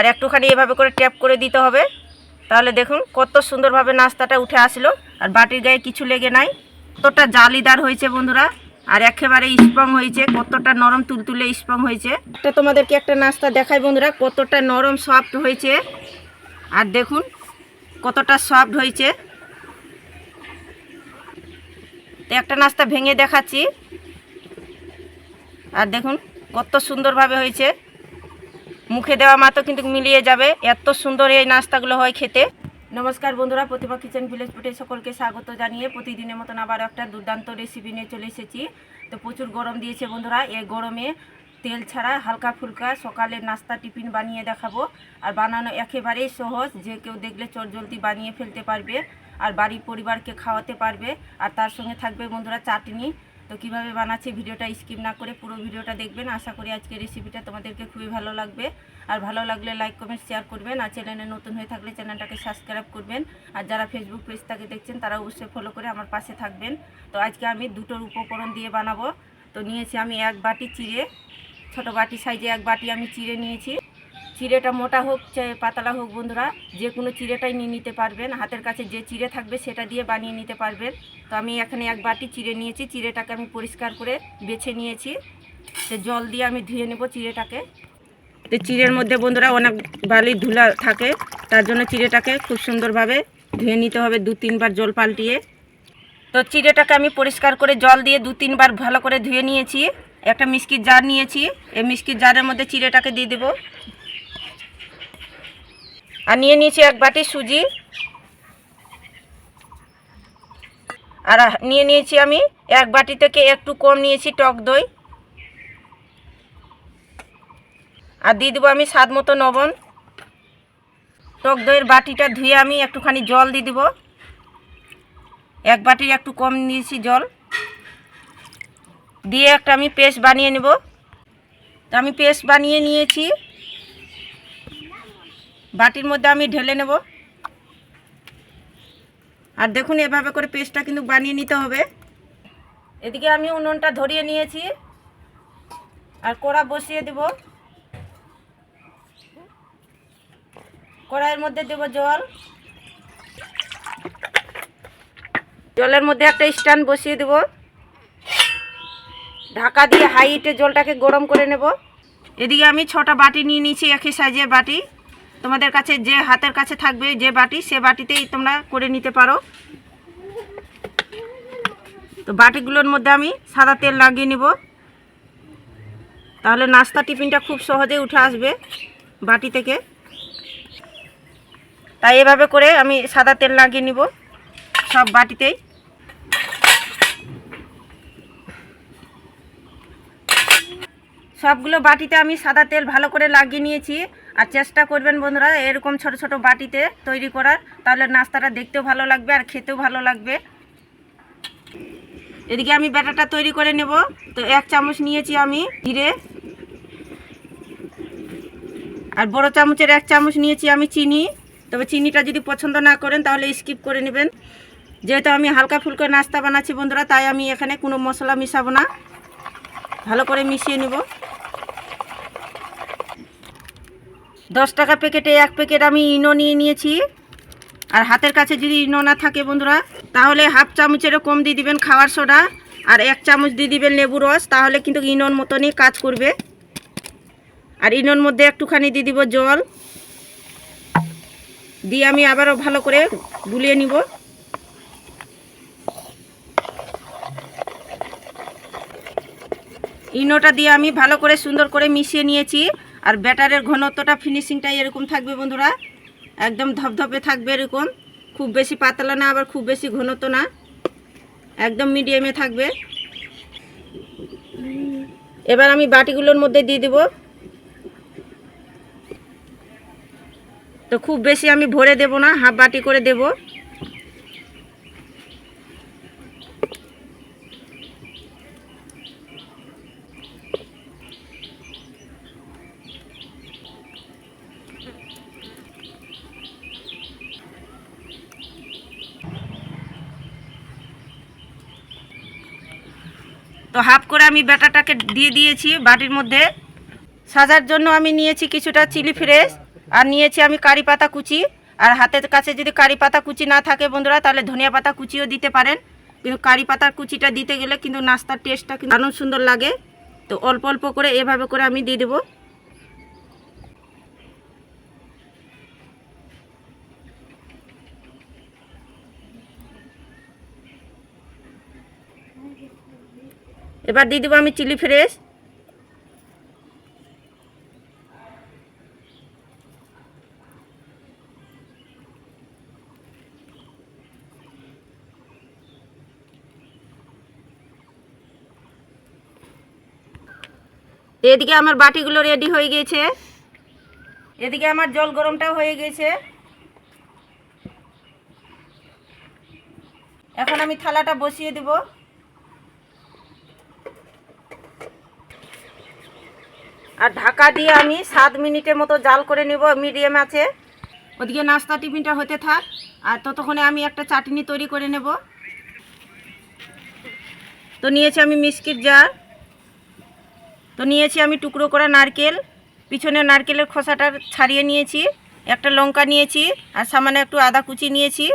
আর একটুখানি এভাবে করে ট্যাপ করে দিতে হবে। তাহলে দেখুন কত সুন্দরভাবে নাস্তাটা উঠে আসলো। আর বাটির গায়ে কিছু লেগে নাই। কতটা জালিদার হয়েছে বন্ধুরা। আর একেবারে স্পং হয়েছে। কতটা নরম তুলতুলে স্পং হয়েছে। এটা তোমাদেরকে একটা নাস্তা দেখাই বন্ধুরা। কতটা নরম সফট হয়েছে। আর দেখুন কতটা সফট হয়েছে। তো একটা নাস্তা ভেঙে দেখাচ্ছি। আর দেখুন কত সুন্দরভাবে হয়েছে। মুখে দেওয়া মাত্র কিন্তু মিলিয়ে যাবে। এত সুন্দর এই নাস্তাগুলো হয় খেতে। নমস্কার বন্ধুরা প্রতিভা কিচেন ভিলেজ ফুটে সকলকে স্বাগত জানিয়ে প্রতিদিনের মতন আবার একটা দুর্দান্ত রেসিপি নিয়ে চলে এসেছি। তো প্রচুর গরম দিয়েছে বন্ধুরা, এই গরমে তেল ছাড়া হালকা ফুলকা সকালে নাস্তা টিফিন বানিয়ে দেখাবো। আর বানানো একেবারেই সহজ, যে কেউ দেখলে চটজলদি বানিয়ে ফেলতে পারবে, আর বাড়ির পরিবারকে খাওয়াতে পারবে। আর তার সঙ্গে থাকবে বন্ধুরা চাটনি। তো কীভাবে বানাচ্ছি ভিডিওটা স্কিপ না করে পুরো ভিডিওটা দেখবেন। আশা করি আজকে রেসিপিটা তোমাদেরকে খুবই ভালো লাগবে। আর ভালো লাগলে লাইক কমেন্ট শেয়ার করবেন। আর চ্যানেলে নতুন হয়ে থাকলে চ্যানেলটাকে সাবস্ক্রাইব করবেন। আর যারা ফেসবুক পেজ থেকে দেখছেন, তারা অবশ্যই ফলো করে আমার পাশে থাকবেন। তো আজকে আমি দুটোর উপকরণ দিয়ে বানাবো। তো নিয়েছি আমি এক বাটি চিড়ে, ছোট বাটি সাইজে এক বাটি আমি চিড়ে নিয়েছি। চিড়েটা মোটা হোক চাই পাতলা হোক বন্ধুরা, যে কোনো চিড়েটাই নিয়ে নিতে পারবেন। হাতের কাছে যে চিড়ে থাকবে সেটা দিয়ে বানিয়ে নিতে পারবেন। তো আমি এখানে এক বাটি চিড়ে নিয়েছি। চিড়েটাকে আমি পরিষ্কার করে বেছে নিয়েছি। তো জল দিয়ে আমি ধুয়ে নেব চিড়েটাকে। তো চিড়ের মধ্যে বন্ধুরা অনেক বালি ধুলা থাকে, তার জন্য চিড়েটাকে খুব সুন্দরভাবে ধুয়ে নিতে হবে দু, তিনবার জল পাল্টিয়ে। তো চিড়েটাকে আমি পরিষ্কার করে জল দিয়ে দু, তিনবার ভালো করে ধুয়ে নিয়েছি। একটা মিষ্কির জার নিয়েছি। এই মিষ্কির জারের মধ্যে চিড়েটাকে দিয়ে দেবো। আর নিয়ে নিয়েছি এক বাটি সুজি। আর নিয়ে নিয়েছি আমি এক বাটি থেকে একটু কম নিয়েছি টক দই। আর দিয়ে দেবো আমি স্বাদ মতো লবণ। টক দইয়ের বাটিটা ধুয়ে আমি একটুখানি জল দিয়ে দেবো। এক বাটির একটু কম নিয়েছি জল। দিয়ে একটা আমি পেস্ট বানিয়ে নেব। আমি পেস্ট বানিয়ে নিয়েছি। বাটির মধ্যে আমি ঢেলে নেব। আর দেখুন, এভাবে করে পেস্টটা কিন্তু বানিয়ে নিতে হবে। এদিকে আমি উনুনটা ধরিয়ে নিয়েছি। আর কড়া বসিয়ে দেব। কড়াইয়ের মধ্যে দেব জল। জলের মধ্যে একটা স্ট্যান্ড বসিয়ে দেব। ঢাকা দিয়ে হাই হিটে জলটাকে গরম করে নেব। এদিকে আমি ছটা বাটি নিয়ে নিয়েছি একই সাইজের বাটি। তোমাদের কাছে যে হাতের কাছে থাকবে যে বাটি, সে বাটিতেই তোমরা করে নিতে পারো। তো বাটিগুলোর মধ্যে আমি সাদা তেল লাগিয়ে নিব। তাহলে নাস্তা টিফিনটা খুব সহজে উঠে আসবে বাটি থেকে। তাই এভাবে করে আমি সাদা তেল লাগিয়ে নিব সব বাটিতেই। সবগুলো বাটিতে আমি সাদা তেল ভালো করে লাগিয়ে নিয়েছি। আর চেষ্টা করবেন বন্ধুরা এরকম ছোট ছোট বাটিতে তৈরি করার, তাহলে নাস্তাটা দেখতেও ভালো লাগবে আর খেতেও ভালো লাগবে। এদিকে আমি ব্যাটারটা তৈরি করে নেব। তো এক চামচ নিয়েছি আমি জিরে, আর বড় চামচের এক চামচ নিয়েছি আমি চিনি। তবে চিনিটা যদি পছন্দ না করেন, তাহলে স্কিপ করে নেবেন। যেহেতু আমি হালকা ফুলকা নাস্তা বানাচ্ছি বন্ধুরা, তাই আমি এখানে কোনো মশলা মিশাবো না। ভালো করে মিশিয়ে নেব। দশ টাকা প্যাকেটে এক প্যাকেট আমি ইনো নিয়ে নিয়েছি। আর হাতের কাছে যদি ইনো না থাকে বন্ধুরা, তাহলে হাফ চামচেরও কম দিয়ে দিবেন খাওয়ার সোডা, আর এক চামচ দিয়ে দিবেন লেবু রস, তাহলে কিন্তু ইনোর মতনই কাজ করবে। আর ইনোর মধ্যে একটুখানি দিয়ে দিব জল। দিয়ে আমি আবারও ভালো করে গুলিয়ে নিব। ইনোটা দিয়ে আমি ভালো করে সুন্দর করে মিশিয়ে নিয়েছি। আর ব্যাটারের ঘনত্বটা ফিনিশিংটা এরকম থাকবে বন্ধুরা। একদম ধপধপে থাকবে এরকম। খুব বেশি পাতলা না, আবার খুব বেশি ঘনত্ব না। একদম মিডিয়ামে থাকবে। এবার আমি বাটিগুলোর মধ্যে দিয়ে দেব। তো খুব বেশি আমি ভরে দেব না, হাফ বাটি করে দেব। তো হাফ করে আমি ব্যাটাটাকে দিয়ে দিয়েছি বাটির মধ্যে। সাজার জন্য আমি নিয়েছি কিছুটা চিলি ফ্রেশ, আর নিয়েছি আমি কারি পাতা কুচি। আর হাতের কাছে যদি কারি পাতা কুচি না থাকে বন্ধুরা, তাহলে ধনিয়া পাতা কুচিও দিতে পারেন। কিন্তু কারি পাতার কুচিটা দিতে গেলে কিন্তু নাস্তার টেস্টটা কিন্তু দারুণ সুন্দর লাগে। তো অল্প অল্প করে এভাবে করে আমি দিয়ে দেবো। এবার দিয়ে দেবো আমি চিলি ফ্রেশ। এদিকে আমার বাটিগুলো রেডি হয়ে গেছে। এদিকে আমার জল গরমটাও হয়ে গেছে। এখন আমি থালাটা বসিয়ে দেব। আর ঢাকা দিয়ে আমি সাত মিনিটের মতো জাল করে নেব মিডিয়াম আছে। ওদিকে নাস্তা টিফিনটা হতে থাক, আর ততক্ষণে আমি একটা চাটনি তৈরি করে নেব। তো নিয়েছি আমি মিষ্টির জার। তো নিয়েছি আমি টুকরো করা নারকেল। পিছনে নারকেলের খোসাটা ছাড়িয়ে নিয়েছি, একটা লঙ্কা নিয়েছি, আর সামান্য একটু আদা কুচি নিয়েছি।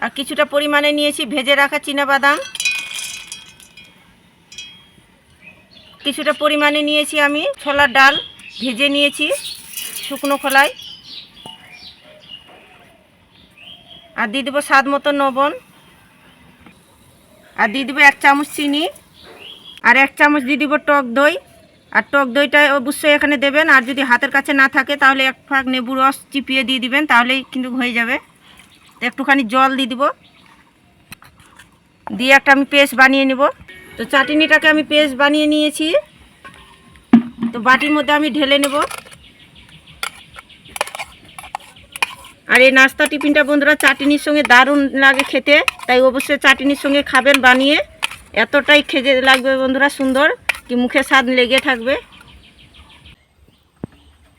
আর কিছুটা পরিমাণে নিয়েছি ভেজে রাখা বাদাম কিছুটা পরিমাণে নিয়েছি আমি ছোলার ডাল, ভেজে নিয়েছি শুকনো খোলায়। আর দিয়ে দেবো স্বাদ মতো লবণ। আর দিয়ে দেবো এক চামচ চিনি। আর এক চামচ দিয়ে দেবো টক দই। আর টক দইটা অবশ্যই এখানে দেবেন। আর যদি হাতের কাছে না থাকে, তাহলে এক ফাঁক নেবুর রস চিপিয়ে দিয়ে দিবেন, তাহলেই কিন্তু হয়ে যাবে। একটুখানি জল দিয়ে দিব। দিয়ে একটা আমি পেস্ট বানিয়ে নেব। তো চাটনিটাকে আমি পেস্ট বানিয়ে নিয়েছি। তো বাটির মধ্যে আমি ঢেলে নেব। আর এই নাস্তা টিফিনটা বন্ধুরা চাটনির সঙ্গে দারুণ লাগে খেতে। তাই অবশ্যই চাটনির সঙ্গে খাবেন বানিয়ে। এতটাই খেতে লাগবে বন্ধুরা, সুন্দর। কি মুখে স্বাদ লেগে থাকবে।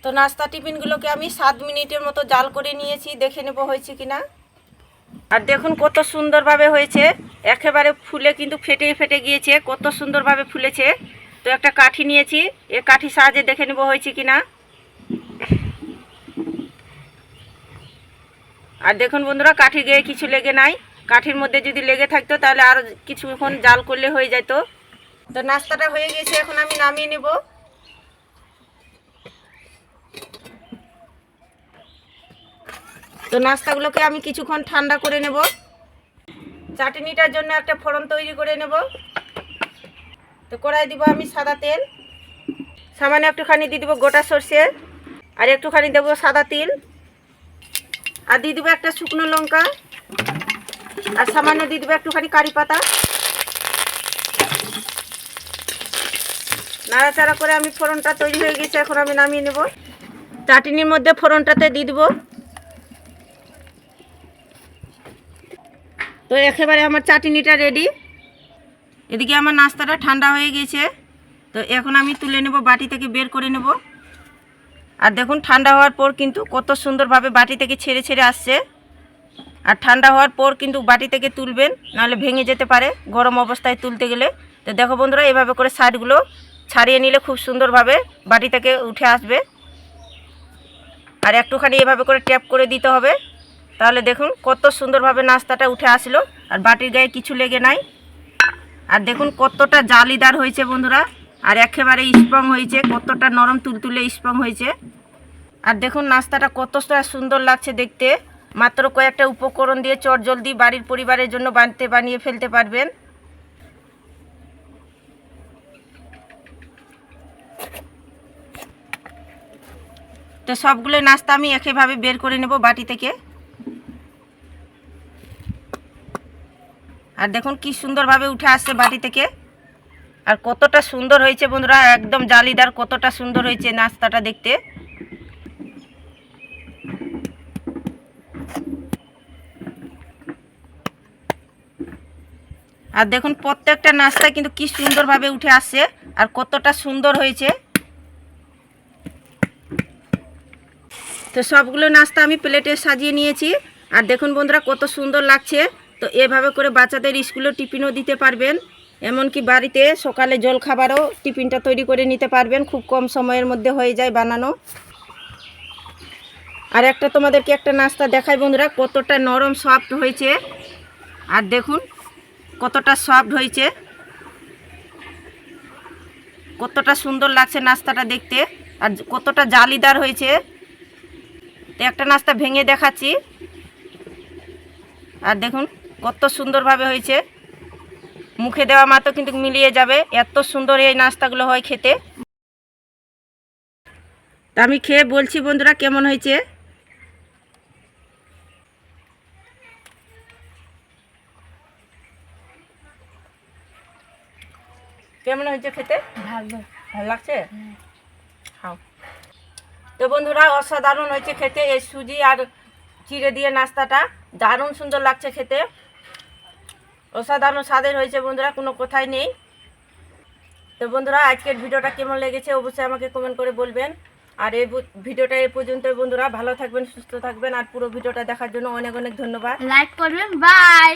তো নাস্তা টিফিনগুলোকে আমি সাত মিনিটের মতো জাল করে নিয়েছি। দেখে নেব হয়েছে কিনা। আর দেখুন কত সুন্দরভাবে হয়েছে। একেবারে ফুলে কিন্তু ফেটে ফেটে গিয়েছে, কত সুন্দরভাবে ফুলেছে। তো একটা কাঠি নিয়েছি, এ কাঠি সাহায্যে দেখে নেব হয়েছে কি না আর দেখুন বন্ধুরা, কাঠি গিয়ে কিছু লেগে নাই। কাঠির মধ্যে যদি লেগে থাকতো, তাহলে আর কিছুক্ষণ জাল করলে হয়ে যেত। তো নাস্তাটা হয়ে গেছে এখন আমি নামিয়ে নেব। তো নাস্তাগুলোকে আমি কিছুক্ষণ ঠান্ডা করে নেব। চাটনিটার জন্য একটা ফোড়ন তৈরি করে নেব। তো কড়াই দিব আমি সাদা তেল। সামান্য একটুখানি দিয়ে দেবো গোটা সর্ষে। আর একটুখানি দেবো সাদা তিল। আর দিয়ে দেবো একটা শুকনো লঙ্কা। আর সামান্য দিয়ে দেবো একটুখানি কারি পাতা। নাড়াচাড়া করে আমি ফোড়নটা তৈরি হয়ে গেছে, এখন আমি নামিয়ে নেব। চাটনির মধ্যে ফোড়নটাতে দিয়ে দেবো তো একেবারে আমার চাটনিটা রেডি এদিকে আমার নাস্তাটা ঠান্ডা হয়ে গেছে। তো এখন আমি তুলে নেব, বাটি থেকে বের করে নেব। আর দেখুন, ঠান্ডা হওয়ার পর কিন্তু কত সুন্দরভাবে বাটি থেকে ছেড়ে ছেড়ে আসছে। আর ঠান্ডা হওয়ার পর কিন্তু বাটি থেকে তুলবেন, নাহলে ভেঙে যেতে পারে গরম অবস্থায় তুলতে গেলে। তো দেখো বন্ধুরা, এভাবে করে সাইডগুলো ছাড়িয়ে নিলে খুব সুন্দরভাবে বাটি থেকে উঠে আসবে। আর একটুখানি এভাবে করে ট্যাপ করে দিতে হবে। তাহলে দেখুন কত সুন্দরভাবে নাস্তাটা উঠে আসলো। আর বাটির গায়ে কিছু লেগে নাই। আর দেখুন কতটা জালিদার হয়েছে বন্ধুরা। আর একেবারে স্পং হয়েছে, কতটা নরম তুলতুলে স্পং হয়েছে। আর দেখুন নাস্তাটা কতটা সুন্দর লাগছে দেখতে। মাত্র কয়েকটা উপকরণ দিয়ে চট জলদি বাড়ির পরিবারের জন্য বানতে বানিয়ে ফেলতে পারবেন। তো সবগুলো নাস্তা আমি একেভাবে বের করে নেব বাটি থেকে। আর দেখুন কি সুন্দরভাবে উঠে আসছে বাটি থেকে। আর কতটা সুন্দর হয়েছে বন্ধুরা, একদম জালিদার কতটা সুন্দর হয়েছে নাস্তাটা দেখতে। আর দেখুন প্রত্যেকটা নাস্তা কিন্তু কি সুন্দরভাবে উঠে আসছে আর কতটা সুন্দর হয়েছে। তো সবগুলো নাস্তা আমি প্লেটে সাজিয়ে নিয়েছি। আর দেখুন বন্ধুরা কত সুন্দর লাগছে। তো এভাবে করে বাচ্চাদের স্কুলে টিফিনও দিতে পারবেন, এমনকি বাড়িতে সকালে জল খাবারও টিফিনটা তৈরি করে নিতে পারবেন, খুব কম সময়ের মধ্যে হয়ে যায় বানানো। আর একটা তোমাদেরকে একটা নাস্তা দেখাই বন্ধুরা, কতটা নরম সফট হয়েছে। আর দেখুন, কতটা সফট হয়েছে। কতটা সুন্দর লাগছে নাস্তাটা দেখতে, আর কতটা জালিদার হয়েছে। তো একটা নাস্তা ভেঙে দেখাচ্ছি। আর দেখুন কত সুন্দরভাবে হয়েছে। মুখে দেওয়া মাত্র কিন্তু মিলিয়ে যাবে। এত সুন্দর এই নাস্তাগুলো হয় খেতে। তা আমি খেয়ে বলছি বন্ধুরা কেমন হয়েছে? কেমন হয়েছে খেতে? ভালো। ভালো লাগছে? খাও। তো বন্ধুরা অসাধারণ হয়েছে খেতে। এই সুজি আর চিড়ে দিয়ে নাস্তাটা। দারুণ সুন্দর লাগছে খেতে। অসাধারণ স্বাদের হয়েছে বন্ধুরা, কোনো কোথায় নেই। তো বন্ধুরা, আজকের ভিডিওটা কেমন লেগেছে অবশ্যই আমাকে কমেন্ট করে বলবেন। আর এই ভিডিওটা এ পর্যন্ত বন্ধুরা, ভালো থাকবেন, সুস্থ থাকবেন, আর পুরো ভিডিওটা দেখার জন্য অনেক অনেক ধন্যবাদ। লাইক করবেন বাই